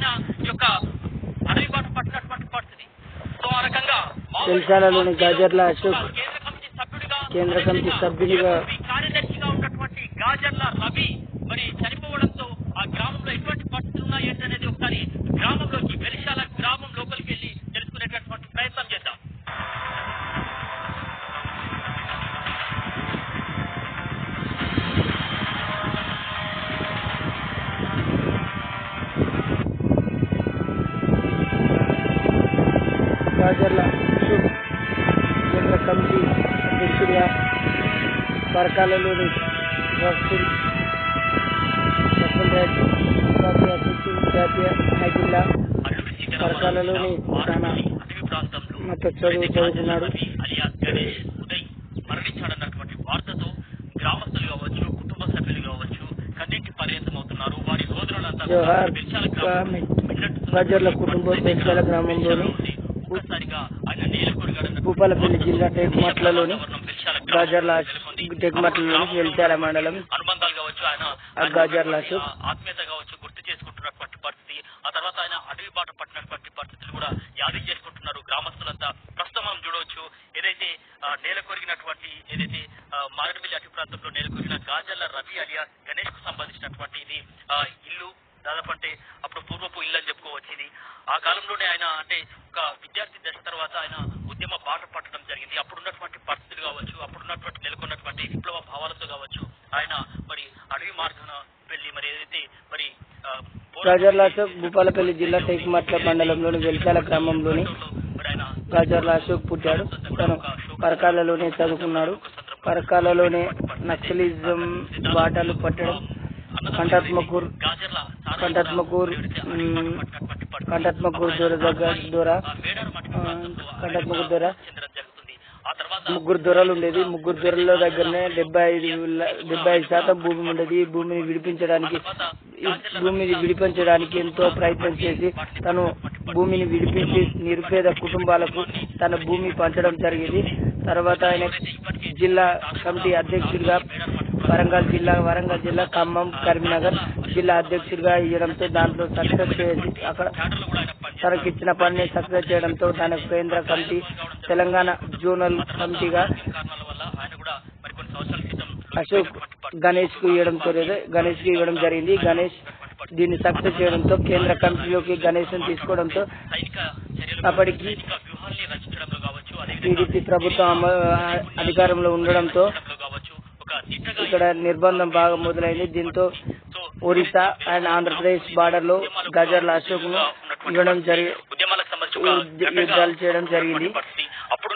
ఆయన యొక్క అడవి బాట పట్టినటువంటి పరిస్థితి. సో ఆ రకంగా చెంచాలలోని గాజర్ల అశోక్ కేంద్ర కమిటీ సభ్యునిగా కార్యదర్శిగా ఉన్నటువంటి గాజర్ల రవి మరి చనిపోవడంతో ఆ గ్రామంలో ఎటువంటి పరిస్థితులు ఉన్నాయి ఏంటనేది ఒకసారి గ్రామంలోకి వెలిశాల గ్రామం లోపలికి వెళ్ళి తెలుసుకునేటటువంటి ప్రయత్నం గాజర్ల అశోక్ కేంద్ర కమిటీ అధ్యక్షుడిగా పరకాలలోని రాజ్ జాతీయ అధ్యక్షుడు జాతీయ నాయకుల్లా అల్లూరి సీతారామరాజు పరకాలలోని ప్రాంతంలో మత చదువు చదువుకున్నాడు. మరణించాడన్నటువంటి వార్తతో గ్రామస్తులు కావచ్చు కుటుంబ సభ్యులు కావచ్చు కన్నీటి వారి సోదరులంతా కుటుంబం బెల్చాల గ్రామంలోని భూపాలపల్లి జిల్లా టేకుమట్లలోని గాజర్ల. టేకుమట్లలోని వెల్చాల మండలం గాజర్ల ఆత్మీయత కావచ్చు గుర్తు చేసుకుంటున్నటువంటి పరిస్థితి. ఆ తర్వాత ఆయన అడవి బాట పట్టినటువంటి పరిస్థితులు కూడా యాది చేసుకుంటున్నారు గ్రామస్తులంతా. ప్రస్తుతం మనం చూడవచ్చు ఏదైతే నేల కొరిగినటువంటి ఏదైతే ఆ, మారేడుమిల్లి అటవీ ప్రాంతంలో నేల కొరిగిన గాజర్ల రవి అలియాస్ గణేష్కు సంబంధించినటువంటి ఇది ఇల్లు దాదాపు అంటే అప్పుడు పూర్వపు ఇల్లు అని చెప్పుకోవచ్చు ఇది ఆ కాలంలోనే ఆయన అంటే ఒక విద్యార్థి దశ తర్వాత ఆయన ఉద్యమ బాట పట్టడం జరిగింది. అప్పుడున్నటువంటి పరిస్థితులు కావచ్చు అప్పుడున్నటువంటి నెలకొన్నటువంటి విప్లవ భావాలతో కావచ్చు ఆయన మరి అడవి మార్గాన వెళ్ళి మరి ఏదైతే మరి ఆ, పోరాటం గాజర్ల అశోక్ భూపాలపల్లి జిల్లా టేకుమట్ల మండలంలోని వెల్చాల గ్రామంలోని గాజర్ల అశోక్ పుట్టాడు. తను పరకాలలోనే చదువుకున్నాడు. పరకాలలోనే నక్సలిజం బాటలు పట్టడం. కంఠాత్మకూర్ కంటాత్మకూర్ కంఠాత్మకూర్ దూర దగ్గర దూర ఆ, దూర ముగ్గురు దొరలు ఉండేది. ముగ్గురు దొరల దగ్గరనే డెబ్బై ఐదు డెబ్బై ఐదు శాతం భూమి ఉండేది. ఈ భూమిని విడిపించడానికి భూమిని విడిపించడానికి ఎంతో ప్రయత్నం చేసి తను భూమిని విడిపించి నిరుపేద కుటుంబాలకు తన భూమి పంచడం జరిగింది. తర్వాత ఆయన జిల్లా కమిటీ అధ్యక్షుడిగా వరంగల్ జిల్లా వరంగల్ జిల్లా ఖమ్మం కరీంనగర్ జిల్లా అధ్యక్షుడిగా ఇవ్వడంతో దాంట్లో సక్సెస్ చేసి అక్కడ తనకి ఇచ్చిన పనిని సక్సెస్ చేయడంతో తన కేంద్ర కమిటీ తెలంగాణ జోనల్ కమిటీగా అశోక్ గణేష్కు ఇవ్వడంతో గణేష్కి ఇవ్వడం జరిగింది. గణేష్ దీన్ని సక్సెస్ చేయడంతో కేంద్ర కమిటీలోకి గణేష్ తీసుకోవడంతో అప్పటికి టీడీపీ ప్రభుత్వం అధికారంలో ఉండడంతో లో కావచ్చు ఒక దిట్టగా ఇక్కడ నిర్బంధం బాగా మొదలైంది. దీంతో సో ఒడిశా అండ్ ఆంధ్రప్రదేశ్ బార్డర్లో గజర్ల అశోక్ను ఇవ్వడం జరిగి ఉద్యమాలకు సంబంధించి ఒక యుద్ధ- యుద్ధాలు చేయడం జరిగింది.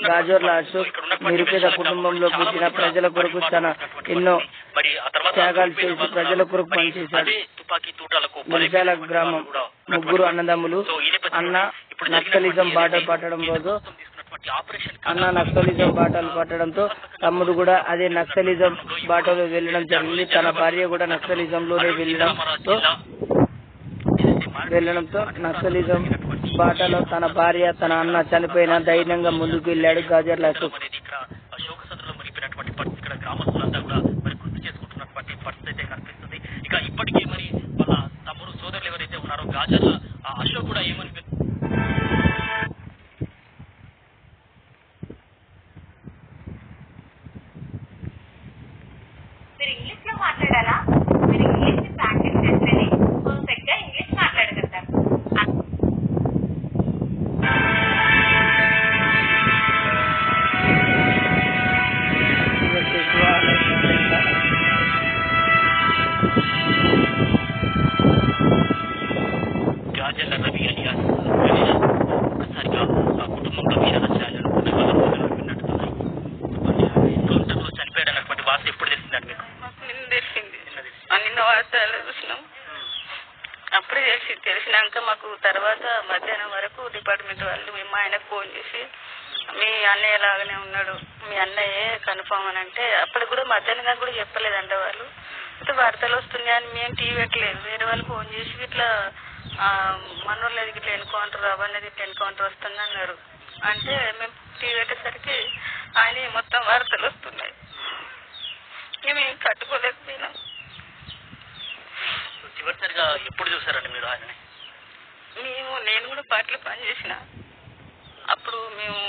గాజర్ల అశోక్ నిరుపేద కుటుంబంలో పుట్టిన ప్రజల కొరకు తన ఎన్నో త్యాగాలు చేసి ప్రజల కొరకు పనిచేశాడు మెలిశాల గ్రామం ముగ్గురు అన్నదమ్ములు అన్న నక్సలిజం బాటలు పట్టడం రోజు అన్న నక్సలిజం బాటలు పట్టడంతో తమ్ముడు కూడా అదే నక్సలిజం బాటలో వెళ్ళడం జరిగింది. తన భార్య కూడా నక్సలిజంలోనే వెళ్ళడంతో వెళ్ళడంతో నక్సలిజం బాటలో తన భార్య తన అన్న చనిపోయిన ధైర్యంగా ముందుకు వెళ్ళాడు. గాజర్ల అశోక్. మీరు ఇంగ్లీష్లో మాట్లాడాలా? మీరు ఇంగ్లీష్ని ప్రాక్టీస్ చేస్తేనే పర్ఫెక్ట్గా ఇంగ్లీష్ మాట్లాడగలుగుతారు గాజర్ల తెలిసినాక మాకు తర్వాత మధ్యాహ్నం వరకు డిపార్ట్మెంట్ వాళ్ళు మేము ఆయనకు ఫోన్ చేసి మీ అన్నయ్య లాగానే ఉన్నాడు మీ అన్నయ్యే కన్ఫామ్ అని అంటే అప్పుడు కూడా మధ్యాహ్నం దాకా కూడా చెప్పలేదంట వాళ్ళు. అయితే వార్తలు వస్తున్నాయి అని మేము టీవీ పెట్టలేదు. వేరే వాళ్ళు ఫోన్ చేసి ఇట్లా ఆ, మనోళ్ళది ఇట్లా ఎన్కౌంటర్ అవన్నది ఇట్లా ఎన్కౌంటర్ వస్తుంది అన్నారు. అంటే మేము టీవీ పెట్టేసరికి ఆయన మొత్తం వార్తలు వస్తున్నాయి. మేము కట్టుకోలేకపోయినాం. చివరిసారిగా ఎప్పుడు చూసారండి మీరు ఆయన మేము నేను కూడా పాటలు పనిచేసిన అప్పుడు మేము